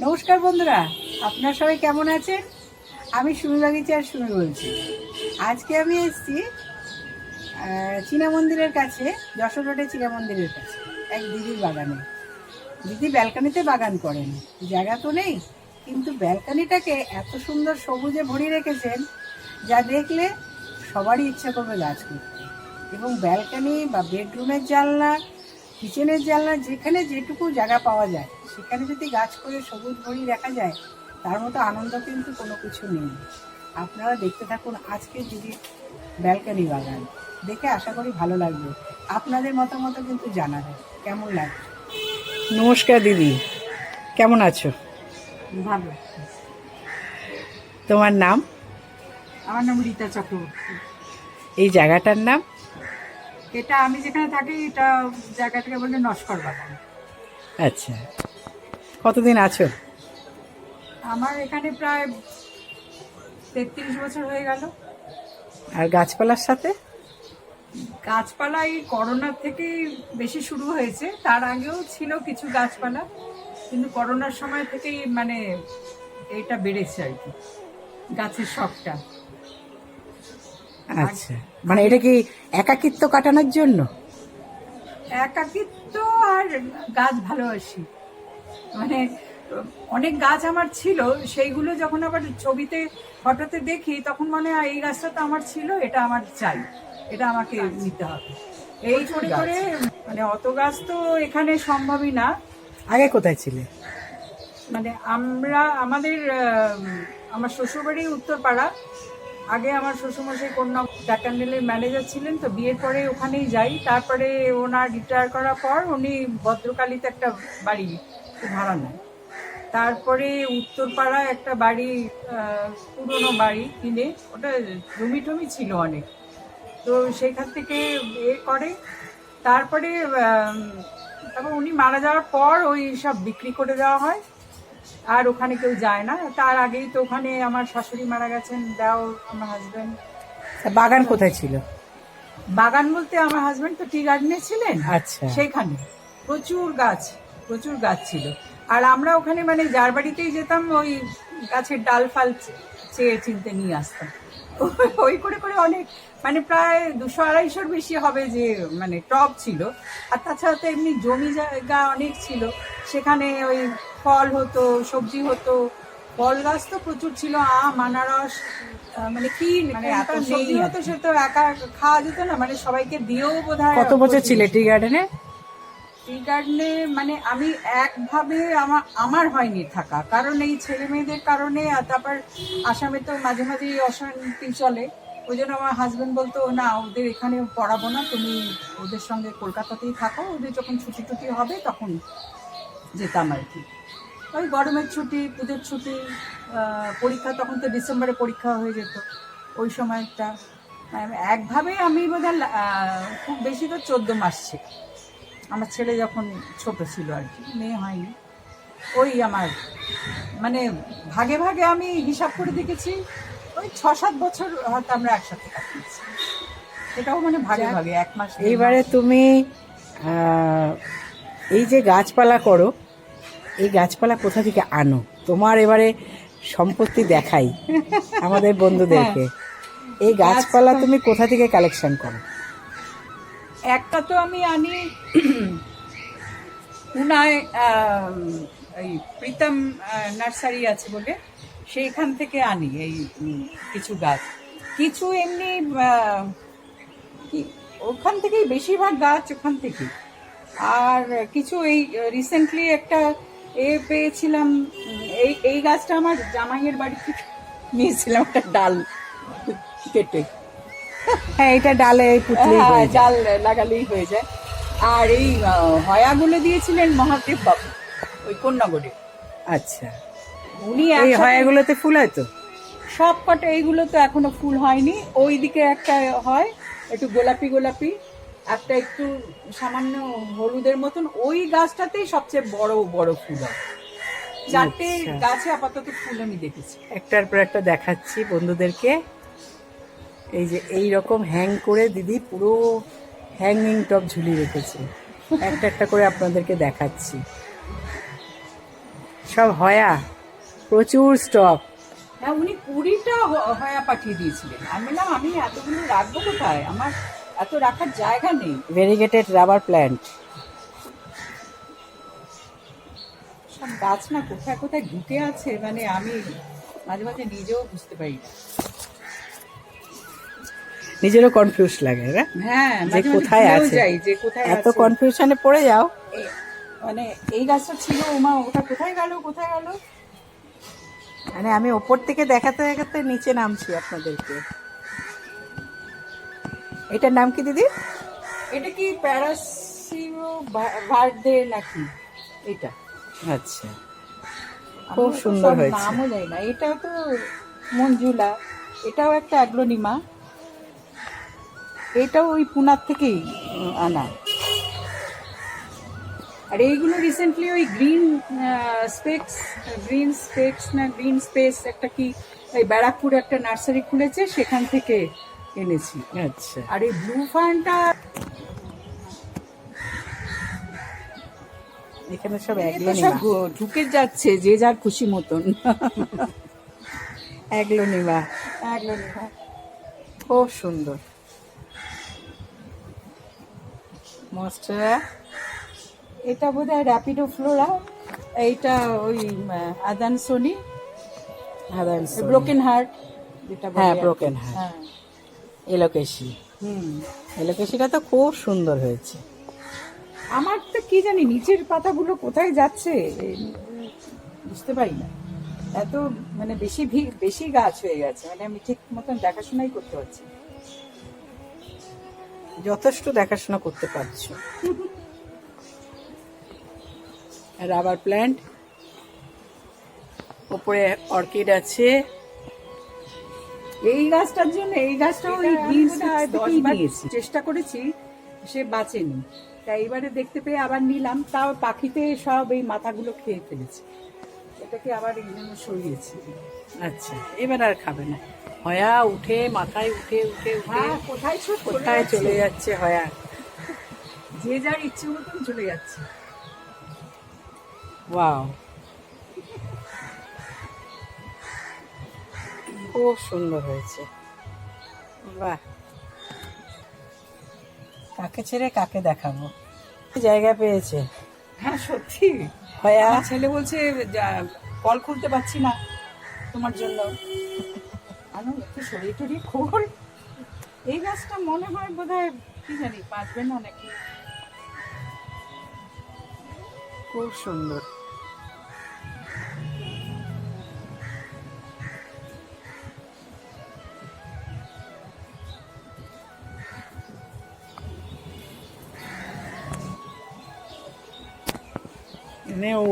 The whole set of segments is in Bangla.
নমস্কার বন্ধুরা, আপনারা সবাই কেমন আছেন? আমি সুমি বাগিচার সুমি বলছি। আজকে আমি এসেছি চীনা মন্দিরের কাছে, যশোর রোডে চীনা মন্দিরের কাছে, এক দিদির বাগানে। দিদি ব্যালকানিতে বাগান করেন। জায়গা তো নেই, কিন্তু ব্যালকানিটাকে এত সুন্দর সবুজে ভরিয়ে রেখেছেন, যা দেখলে সবারই ইচ্ছা করবে গাছ করতে। এবং ব্যালকানি বা বেডরুমের জানলা, কিচেনের জানলা, যেখানে যেটুকু জায়গা পাওয়া যায় সেখানে যদি গাছ করে সবুজ ভরি দেখা যায় তার মতো আনন্দ কিন্তু কোনো কিছু নেই। আপনারা দেখতে থাকুন আজকে যদি ব্যালকানি বাগান। দেখে আশা করি ভালো লাগবে। আপনাদের মতামত কিন্তু জানাবেন। কেমন লাগবে নমস্কার দিদি। কেমন আছো? ভালো। তোমার নাম? আমার নাম রীতা চক্রবর্তী। এই জায়গাটার নাম? এটা আমি যেখানে থাকি এটা জায়গাটাকে বলে নস্কর বাগান। আচ্ছা। কতদিন আছো? আমার এখানে প্রায় তেত্রিশ বছর হয়ে গেল। আর গাছপালার সাথে? গাছপালা এই করোনার থেকেই বেশি শুরু হয়েছে। তার আগেও ছিল কিছু গাছপালা কিন্তু করোনার সময় থেকেই মানে এটা বেড়েছে আর কি গাছের শখটা। আচ্ছা মানে এটা কি একাকিত্ব কাটানোর জন্য? একাকিত্ব আর গাছ ভালোবাসি। মানে অনেক গাছ আমার ছিল সেইগুলো যখন আবার ছবিতে ফটোতে দেখি তখন মনে হয় এই গাছটা তো আমার ছিল এটা আমার চাই এটা আমাকে নিতে হবে। এই করে করে মানে অত গাছ তো এখানে সম্ভবই না। আগে কোথায় ছিলে? মানে আমরা আমাদের আমার শ্বশুরবাড়ি উত্তরপাড়া। আগে আমার শ্বশুরমশাই কন্যা টাকান্ডেলের ম্যানেজার ছিলেন তো বিয়ের পরে ওখানেই যাই। তারপরে ওনার রিটায়ার করার পর উনি ভদ্রকালীতে একটা বাড়ি ভাড়া নেয়। তারপরে উত্তরপাড়া একটা বাড়ি পুরনো বাড়ি কিনে ওটা জমি টমি ছিল অনেক। তো সেখান থেকে এ করে। তারপরে তারপর উনি মারা যাওয়ার পর ওই সব বিক্রি করে দেওয়া হয়। আর ওখানে কেউ যায় না। তার আগেই তো ওখানে আমার শাশুড়ি মারা গেছেন দাও আমার হাজব্যান্ড বাগান কোথায় ছিল? বাগান বলতে আমার হাজব্যান্ড তো টি গার্ডেনে ছিলেন। আচ্ছা। সেইখানে। প্রচুর গাছ। প্রচুর গাছ ছিল। আর আমরা ওখানে মানে যার বাড়িতেই যেতাম ওই গাছের ডাল ফাল চেয়ে চিনতে নিয়ে আসতাম। ওই করে করে অনেক মানে প্রায় দুশো আড়াইশোর বেশি হবে যে মানে টব ছিল। আর তাছাড়া তো এমনি জমি জায়গা অনেক ছিল। সেখানে ওই ফল হতো সবজি হতো। ফল গাছ তো প্রচুর ছিল আম আনারস মানে কি মানে এত সবজি হতো সে তো একা খাওয়া যেত না মানে সবাইকে দিয়েও বোধ কত বছর ছিলে টি গার্ডেনে টি কারণে মানে আমি একভাবে আমার আমার হয়নি থাকা। কারণ এই ছেলে মেয়েদের কারণে আর তারপর আসামে তো মাঝে মাঝে অশান্তি চলে। ওই জন্য আমার হাজব্যান্ড বলতো, না, ওদের এখানে পড়াবো না। তুমি ওদের সঙ্গে কলকাতাতেই থাকো। ওদের যখন ছুটি টুটি হবে তখন যেতাম আর কি। ওই গরমের ছুটি, পুজোর ছুটি পরীক্ষা তখন তো ডিসেম্বরে পরীক্ষা হয়ে যেত। ওই সময়টা মানে একভাবে আমি বোধ খুব বেশি তো চোদ্দ মাস ছিল আমার ছেলে যখন ছোট ছিল আর কি মেয়ে হয়নি। ওই আমার মানে ভাগে ভাগে আমি হিসাব করে দেখেছি ওই ছ সাত বছর হয়তো আমরা একসাথে কাটিয়েছি। সেটাও মানে ভাগে ভাগে এক মাস এইবারে তুমি এই যে গাছপালা করো এই গাছপালা কোথা থেকে আনো? তোমার এবারে সম্পত্তি দেখাই আমাদের বন্ধুদেরকে। এই গাছপালা তুমি কোথা থেকে কালেকশন করো? একটা তো আমি আনি, উনায় এই প্রীতম নার্সারি আছে বলে, সেইখান থেকে আনি এই কিছু গাছ। কিছু এমনি ওখান থেকেই বেশিরভাগ গাছ ওখান থেকে আর কিছু এই রিসেন্টলি একটা এ পেয়েছিলাম, এই এই গাছটা আমার জামাইয়ের বাড়ি থেকে নিয়েছিলাম একটা ডাল কেটে। হ্যাঁ এটা ডালে পুতলি হ্যাঁ, জাল লাগালেই হয়ে যায়। আর এই হয়াগুলো দিয়েছিলেন মহাদেব বাবু ওই কন্যাগড়ে আচ্ছা। উনি এই হয়াগুলোতে ফুল হয় তো? সব কটা এইগুলো তো এখনও ফুল হয়নি। ওই দিকে একটা হয় একটু গোলাপি গোলাপি একটা একটু সামান্য হলুদের মতন। ওই গাছটাতেই সবচেয়ে বড় বড় ফুল হয়। চারটে আচ্ছা। গাছে আপাতত ফুল আমি দেখেছি। একটার পর একটা দেখাচ্ছি বন্ধুদেরকে। এই যে এই রকম হ্যাং করে দিদি পুরো হ্যাঙ্গিং টপ ঝুলিয়ে রেখেছে। একটা একটা করে আপনাদেরকে দেখাচ্ছি। সব হয়া? প্রচুর স্টক হ্যাঁ উনি কুড়িটা হয়া পাঠিয়ে দিয়েছিলেন। আমি বললাম আমি এতগুলো রাখব কোথায়? আমার এত রাখার জায়গা নেই। ভেরিগেটেড রাবার প্ল্যান্ট সব গাছ না কোথায় কোথায় ঢুকে আছে? মানে আমি মাঝে মাঝে নিজেও বুঝতে পারি না। নিজেরও কনফিউজ লাগে না হ্যাঁ যে মাঝে মাঝে কোথায় আছে? যে কোথায় এত। কনফিউশনে পড়ে যাও। মানে এই গাছটা ছিল ওমা ওটা কোথায় গেল কোথায় গেল? মানে আমি ওপর থেকে দেখাতে দেখাতে নিচে নামছি আপনাদেরকে। এটার নাম কি দিদি? এটা কি প্যারাসিও ভার্ডে নাকি? এটা। আচ্ছা। খুব সুন্দর হয়েছে। নামও জানি না। এটাও তো মঞ্জুলা। এটাও একটা অ্যাগ্লোনিমা এটাও ওই পুনার থেকেই আনা। আর এইগুলো রিসেন্টলি ওই গ্রিন স্পেক্স গ্রিন স্পেক্স না গ্রিন স্পেস একটা কি ওই ব্যারাকপুর একটা নার্সারি খুলেছে সেখান থেকে এনেছি। আচ্ছা। আর এই ব্লু ফানটা এখানে সব সব ঢুকে যাচ্ছে যে যার খুশি মতন। অ্যাগ্লোনিমা অ্যাগ্লোনিমা খুব সুন্দর। মস্টারা। এটা বোধ হয় র্যাপিডো ফ্লোরা এইটা ওই আদান সোনি ব্রোকেন হার্ট যেটা হ্যাঁ ব্রোকেন হ্যাঁ। এলোকেশি হুম। এলোকেশিটা তো খুব সুন্দর হয়েছে। আমার তো কি জানি নিচের পাতাগুলো কোথায় যাচ্ছে বুঝতে পারি না। এত মানে বেশি বেশি গাছ হয়ে গেছে মানে আমি ঠিক মতন দেখাশোনাই করতে পারছি। যথেষ্ট দেখাশোনা করতে পারছ। Rubber plant. উপরে অর্কিড আছে। এই গাছটার জন্য এই গাছটা। চেষ্টা করেছি সে বাঁচেনি। তাই এবারে দেখতে পেয়ে আবার নিলাম। তাও পাখিতে সব এই মাথাগুলো খেয়ে ফেলেছে। এটাকে আবার এই জন্য সরিয়েছি। আচ্ছা এবার আর খাবে না। হয়া উঠে মাথায় উঠে উঠে উঠে। কোথায় কোথায় চলে যাচ্ছে হয়া? যে যার ইচ্ছে মতন চলে যাচ্ছে। ওয়াও। খুব সুন্দর হয়েছে। বাহ। কাকে ছেড়ে কাকে দেখাবো? জায়গা পেয়েছে? হ্যাঁ সত্যি। হয়া? ছেলে বলছে যা- কল খুলতে পারছি না তোমার জন্য। বললাম, একটু শরীর টরীর খোল। এই গাছটা মনে হয় বোধ হয় কি জানি বাঁচবে না নাকি? খুব সুন্দর।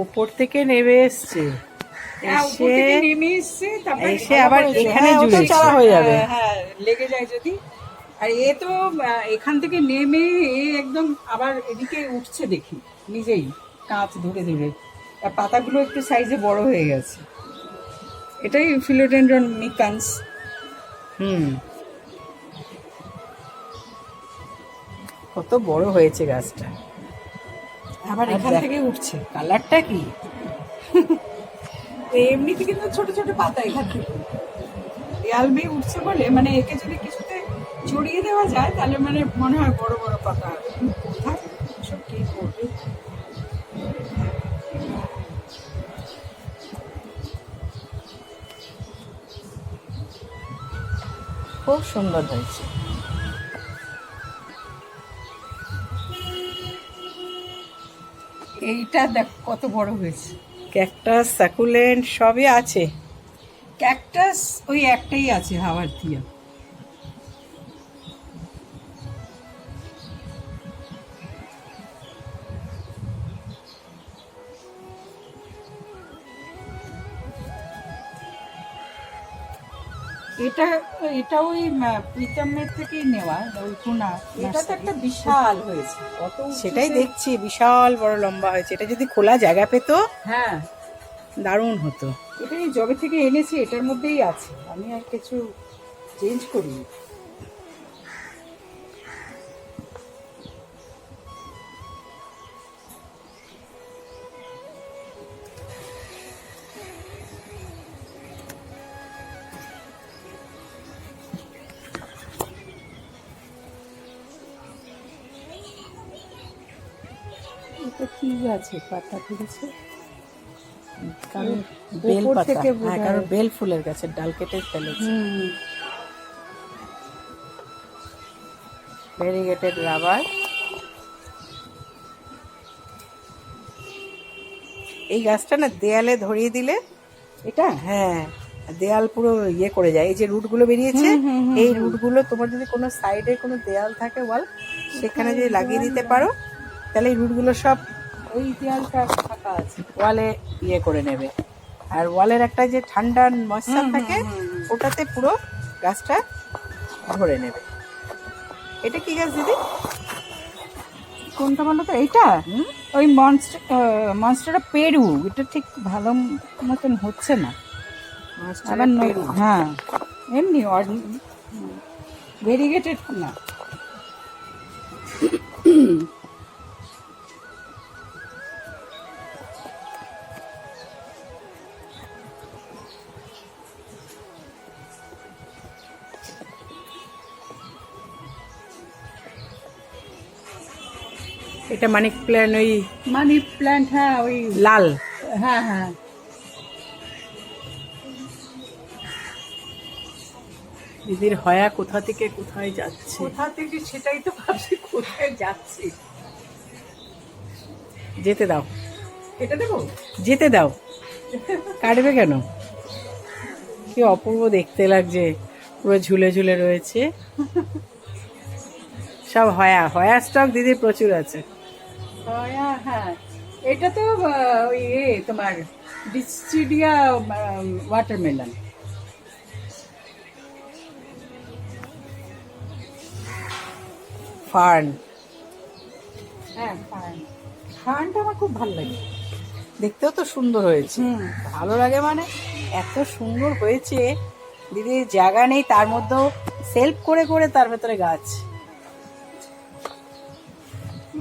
উপর থেকে নেমে এসছে। এসে আবার এখানে হ্যাঁ, চারা হয়ে যাবে। হ্যাঁ, হ্যাঁ, লেগে যায় যদি। আর এ তো এখান থেকে নেমে এ একদম আবার এদিকে উঠছে দেখি নিজেই কাঁচ ধরে ধরে। আর পাতাগুলো একটু সাইজে বড় হয়ে গেছে। এটাই ফিলোডেন্ড্রন মিকান্স হুম। কত বড় হয়েছে গাছটা। আবার এখান থেকে উঠছে। কালারটা কি? এমনিতে কিন্তু ছোট ছোট পাতা এখান থেকে। দেয়াল বেয়ে উঠছে বলে মানে একে যদি কিছুতে জড়িয়ে দেওয়া যায় তাহলে মানে মনে হয় বড় বড় পাতা। কোথায়? সব কি করবে? খুব সুন্দর হয়েছে। এইটা দেখ কত বড় হয়েছে। ক্যাকটাস স্যাকুলেন্ট সবই আছে। ক্যাকটাস ওই একটাই আছে হাওয়ার থিয়া এটা এটা ওই প্রীতমের থেকেই নেওয়া ওই কোনা এটা তো একটা বিশাল হয়েছে। কত সেটাই দেখছি বিশাল বড় লম্বা হয়েছে। এটা যদি খোলা জায়গা পেতো হ্যাঁ। দারুণ হতো। এটা জবে থেকে এনেছি এটার মধ্যেই আছে। আমি আর কিছু চেঞ্জ করিনি। গাছে পাতা ধরেছে কারণ বেল পাতা। হ্যাঁ কারণ বেল ফুলের গাছের ডাল কেটে ফেলেছে। ভেরিগেটেড রাবার এই গাছটা না দেয়ালে ধরিয়ে দিলে এটা? হ্যাঁ দেয়াল পুরো ইয়ে করে যায়। এই যে রুটগুলো বেরিয়েছে এই রুটগুলো তোমার যদি কোনো সাইডে কোনো দেয়াল থাকে ওয়াল সেখানে যদি লাগিয়ে দিতে পারো তাহলে এই রুটগুলো সব ওই দেয়ালটা ফাঁকা আছে। ওয়ালে ইয়ে করে নেবে। আর ওয়ালের একটা যে ঠান্ডা ময়শ্চার থাকে ওটাতে পুরো গাছটা ধরে নেবে। এটা কি গাছ দিদি? কোনটা বলো তো? এইটা? ওই মনস্টার মনস্টারটা পেরু এটা ঠিক ভালো মতন হচ্ছে না। আবার হ্যাঁ। এমনি ভেরিগেটেড না। এটা মানিক প্ল্যান ওই মানি প্ল্যান্ট হ্যাঁ ওই লাল। হ্যাঁ হ্যাঁ। দিদির হয়া কোথা থেকে কোথায় যাচ্ছে? কোথা থেকে সেটাই তো ভাবছি কোথায় যাচ্ছি? যেতে দাও। এটা দেবো? যেতে দাও। কাটবে কেন? কি অপূর্ব দেখতে লাগছে। পুরো ঝুলে ঝুলে রয়েছে। সব হয়া হয়া স্টক দিদি প্রচুর আছে। হ্যাঁ হ্যাঁ। এটা তো ওই এ তোমার ডিস্ট্রিডিয়া ওয়াটারমেলন ফার্ন। হ্যাঁ ফার্ন। ফার্নটা আমার খুব ভালো লাগে। দেখতেও তো সুন্দর হয়েছে। ভালো লাগে মানে এত সুন্দর হয়েছে। দিদি জায়গা নেই তার মধ্যেও সেলফ করে করে তার ভেতরে গাছ।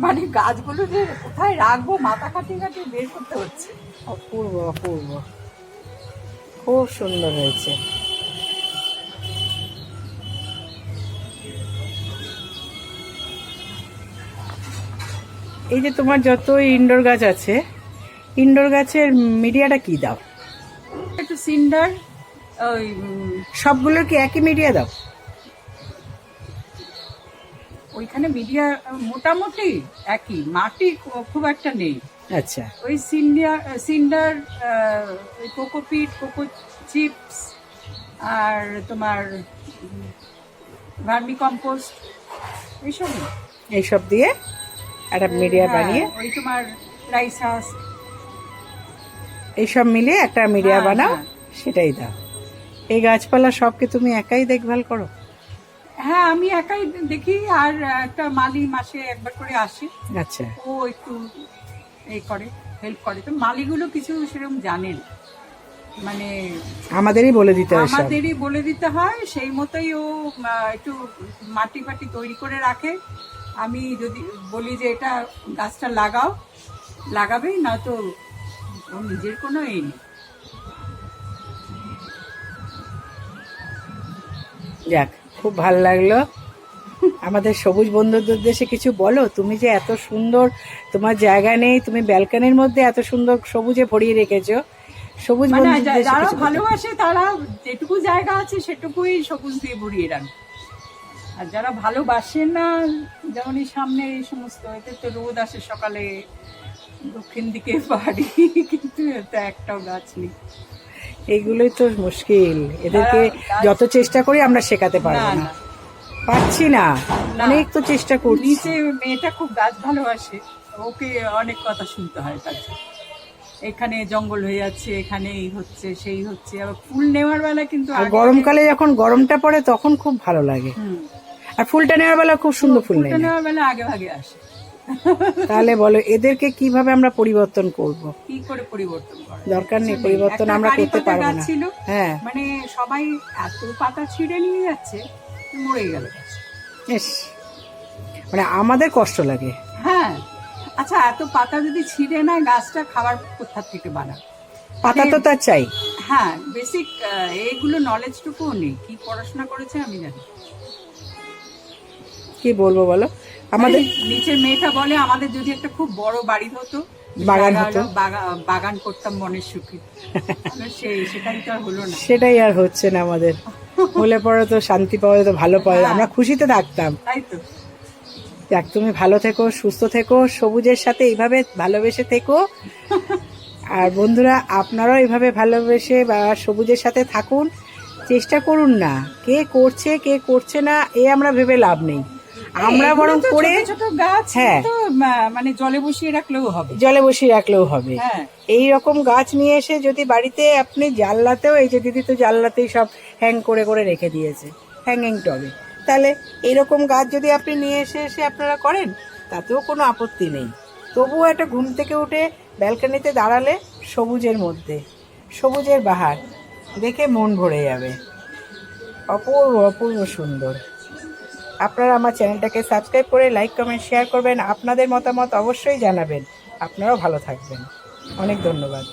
মানে গাছগুলো যে কোথায় রাখব মাথা কাটিয়ে কাটিয়ে বের করতে হচ্ছে। অপূর্ব অপূর্ব। খুব সুন্দর হয়েছে। এই যে তোমার যত ইনডোর গাছ আছে ইনডোর গাছের মিডিয়াটা কি দাও? একটু সিন্ডার ওই সবগুলোর কি একই মিডিয়া দাও? ওইখানে মিডিয়া মোটামুটি একই মাটি খুব একটা নেই। আচ্ছা। ওই সিন্ডিয়া সিন্ডার ওই কোকোপিট কোকো চিপস আর তোমার ভার্মি কম্পোস্ট এইসবই এইসব দিয়ে একটা মিডিয়া হ্যাঁ, বানিয়ে ওই তোমার রাইস হাস এইসব মিলিয়ে একটা মিডিয়া হ্যাঁ, বানাও হ্যাঁ। সেটাই দাও। এই গাছপালা সবকে তুমি একাই দেখভাল করো? হ্যাঁ আমি একাই দেখি আর একটা মালি মাসে একবার করে আসে। আচ্ছা। ও একটু এই করে হেল্প করে। তো মালিগুলো কিছু সেরকম জানেন মানে আমাদেরই বলে দিতে হয় আমাদেরই বলে দিতে হয় সেই মতোই ও একটু মাটি ফাটি তৈরি করে রাখে। আমি যদি বলি যে এটা গাছটা লাগাও লাগাবেই না তো ও নিজের কোনো এই নেই। যাক খুব ভালো লাগল। আমাদের সবুজ বন্ধুদের উদ্দেশ্যে কিছু বলো? তুমি যে এত সুন্দর তোমার জায়গা নেই তুমি ব্যালকানির মধ্যে এত সুন্দর সবুজে ভরিয়ে রেখেছো। সবুজ মানে বন্ধুদের যারা ভালোবাসে তারা যেটুকু জায়গা আছে সেটুকুই সবুজ দিয়ে ভরিয়ে রাখে আর যারা ভালোবাসে না যেমন এই সামনে এই সমস্ত এতে তো রোদ আসে সকালে দক্ষিণ দিকে বাড়ি কিন্তু এতে একটাও গাছ নেই। এইগুলোই তো মুশকিল। এদেরকে যত চেষ্টা করি আমরা শেখাতে পারব না পারছি না। অনেক তো চেষ্টা করছি। নিচে মেয়েটা খুব গাছ ভালোবাসে। ওকে অনেক কথা শুনতে হয় তার এখানে জঙ্গল হয়ে যাচ্ছে এখানে এই হচ্ছে সেই হচ্ছে। আবার ফুল নেওয়ার বেলা কিন্তু আর গরমকালে যখন গরমটা পড়ে তখন খুব ভালো লাগে। আর ফুলটা নেওয়ার বেলা খুব সুন্দর ফুল নেওয়ার বেলা আগে ভাগে আসে। তাহলে বলো এদেরকে কীভাবে আমরা পরিবর্তন করব? কি করে পরিবর্তন দরকার নেই পরিবর্তন আমরা করতে পারব না। হ্যাঁ। মানে সবাই এত পাতা ছিঁড়ে নিয়ে যাচ্ছে মরে গেল। মানে আমাদের কষ্ট লাগে। হ্যাঁ। আচ্ছা এত পাতা যদি ছিঁড়ে নেয় গাছটা খাবার কোথা থেকে বানাবে? পাতা তো তার চাই। হ্যাঁ বেসিক এইগুলো নলেজটুকুও নেই। কি পড়াশোনা করেছে আমি জানি কি বলব বলো? আমাদের নিচের মেয়েটা বলে আমাদের যদি একটা খুব বড় বাড়ি হতো বাগান হতো। বাগান করতাম মনের সুখে। সেই সেটাই তো আর হলো না। সেটাই আর হচ্ছে না আমাদের। হলে পরে তো শান্তি পাওয়া যেত ভালো পাওয়া। যেত। আমরা খুশিতে থাকতাম। তাই তো। যাক তুমি ভালো থেকো সুস্থ থেকো সবুজের সাথে এইভাবে ভালোবেসে থেকো। আর বন্ধুরা আপনারাও এইভাবে ভালোবেসে বা সবুজের সাথে থাকুন। চেষ্টা করুন না। কে করছে কে করছে না এ আমরা ভেবে লাভ নেই। আমরা বরং করে ছোট গাছ হ্যাঁ। মানে জলে বসিয়ে রাখলেও হবে। জলে বসিয়ে রাখলেও হবে। হ্যাঁ। এই রকম গাছ নিয়ে এসে যদি বাড়িতে আপনি জানলাতেও এই যে দিদি তো জানলাতেই সব হ্যাং করে করে রেখে দিয়েছে হ্যাঙ্গিং টবে তাহলে এইরকম গাছ যদি আপনি নিয়ে এসে এসে আপনারা করেন তাতেও কোনো আপত্তি নেই। তবুও একটা ঘুম থেকে উঠে ব্যালকনিতে দাঁড়ালে সবুজের মধ্যে সবুজের বাহার দেখে মন ভরে যাবে। অপূর্ব অপূর্ব সুন্দর। আপনারা আমার চ্যানেলটাকে সাবস্ক্রাইব করে লাইক, কমেন্ট, শেয়ার করবেন। আপনাদের মতামত অবশ্যই জানাবেন। আপনারাও ভালো থাকবেন। অনেক ধন্যবাদ।